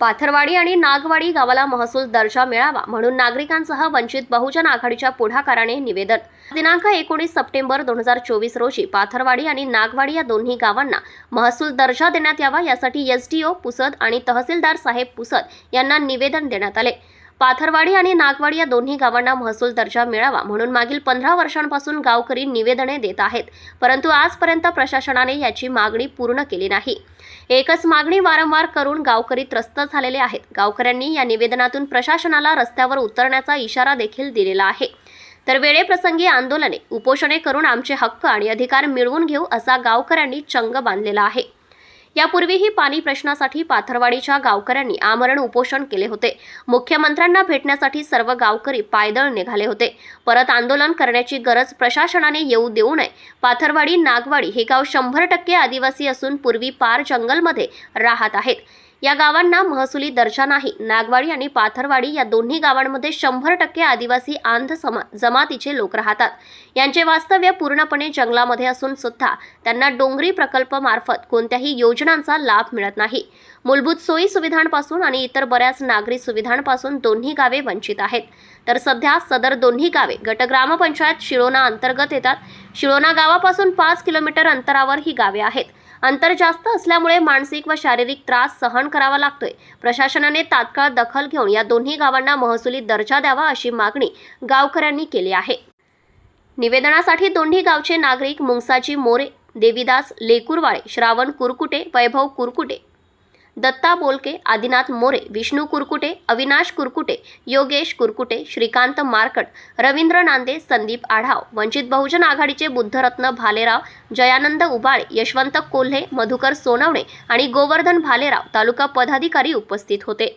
पाथरवाडी आणि नागवाडी गावाला महसूल दर्जा मिळावा म्हणून नागरिकांसह वंचित बहुजन आघाडीच्या पुढाकाराने निवेदन. दिनांक एकोणीस सप्टेंबर दोन हजार चोवीस रोजी पाथरवाडी आणि नागवाडी या दोन्ही गावांना महसूल दर्जा देण्यात यावा यासाठी एसडीओ पुसद आणि तहसीलदार साहेब पुसद यांना निवेदन देण्यात आले. पाथरवाडी आणि नागवाडी या दोन्ही गावांना महसूल दर्जा मिळावा म्हणून मागील पंधरा वर्षांपासून गावकरी निवेदने देत आहेत. परंतु आजपर्यंत प्रशासनाने याची मागणी पूर्ण केली नाही. एकच मागणी वारंवार करून गावकरी त्रस्त झालेले आहेत. गावकऱ्यांनी या निवेदनातून प्रशासनाला रस्त्यावर उतरण्याचा इशारा देखील दिलेला आहे. तर वेळेप्रसंगी आंदोलने उपोषणे करून आमचे हक्क आणि अधिकार मिळवून घेऊ असा गावकऱ्यांनी चंग बांधलेला आहे. यापूर्वीही पाणी प्रश्नासाठी पाथरवाडीच्या गावकऱ्यांनी आमरण उपोषण केले होते. मुख्यमंत्र्यांना भेटण्यासाठी सर्व गावकरी पायदळ निघाले होते. परत आंदोलन करण्याची गरज प्रशासनाने येऊ देऊ नये. पाथरवाडी नागवाडी हे गाव शंभर टक्के आदिवासी असून पूर्वी पार जंगलमध्ये राहत आहेत. या गावांना महसुली दर्जा नाही नागवाडी आणि पाथरवाडी या दोन्ही गावांमध्ये शंभर टक्के आदिवासी आंध समा जमातीचे लोक राहतात. यांचे वास्तव्य पूर्णपणे जंगलामध्ये असून सुद्धा त्यांना डोंगरी प्रकल्पामार्फत कोणत्याही योजनांचा लाभ मिळत नाही. मूलभूत सोयी सुविधांपासून आणि इतर बऱ्याच नागरी सुविधांपासून दोन्ही गावे वंचित आहेत. तर सध्या सदर दोन्ही गावे गट ग्रामपंचायत शिळोना अंतर्गत येतात. शिळोना गावापासून पाच किलोमीटर अंतरावर ही गावे आहेत. अंतर जास्त असल्यामुळे मानसिक व शारीरिक त्रास सहन करावा लागतोय. प्रशासनाने तात्काळ दखल घेऊन या दोन्ही गावांना महसुली दर्जा द्यावा अशी मागणी गावकऱ्यांनी केली आहे. निवेदनासाठी दोन्ही गावचे नागरिक मुंगसाची मोरे देवीदास लेकुरवाळे श्रावण कुरकुटे वैभव कुरकुटे दत्ता बोलके आदिनाथ मोरे विष्णू कुरकुटे अविनाश कुरकुटे योगेश कुरकुटे श्रीकांत मारकट रवींद्र नांदे संदीप आढाव वंचित बहुजन आघाडीचे बुद्धरत्न भालेराव जयानंद उबाळे यशवंत कोल्हे मधुकर सोनवणे आणि गोवर्धन भालेराव तालुका पदाधिकारी उपस्थित होते.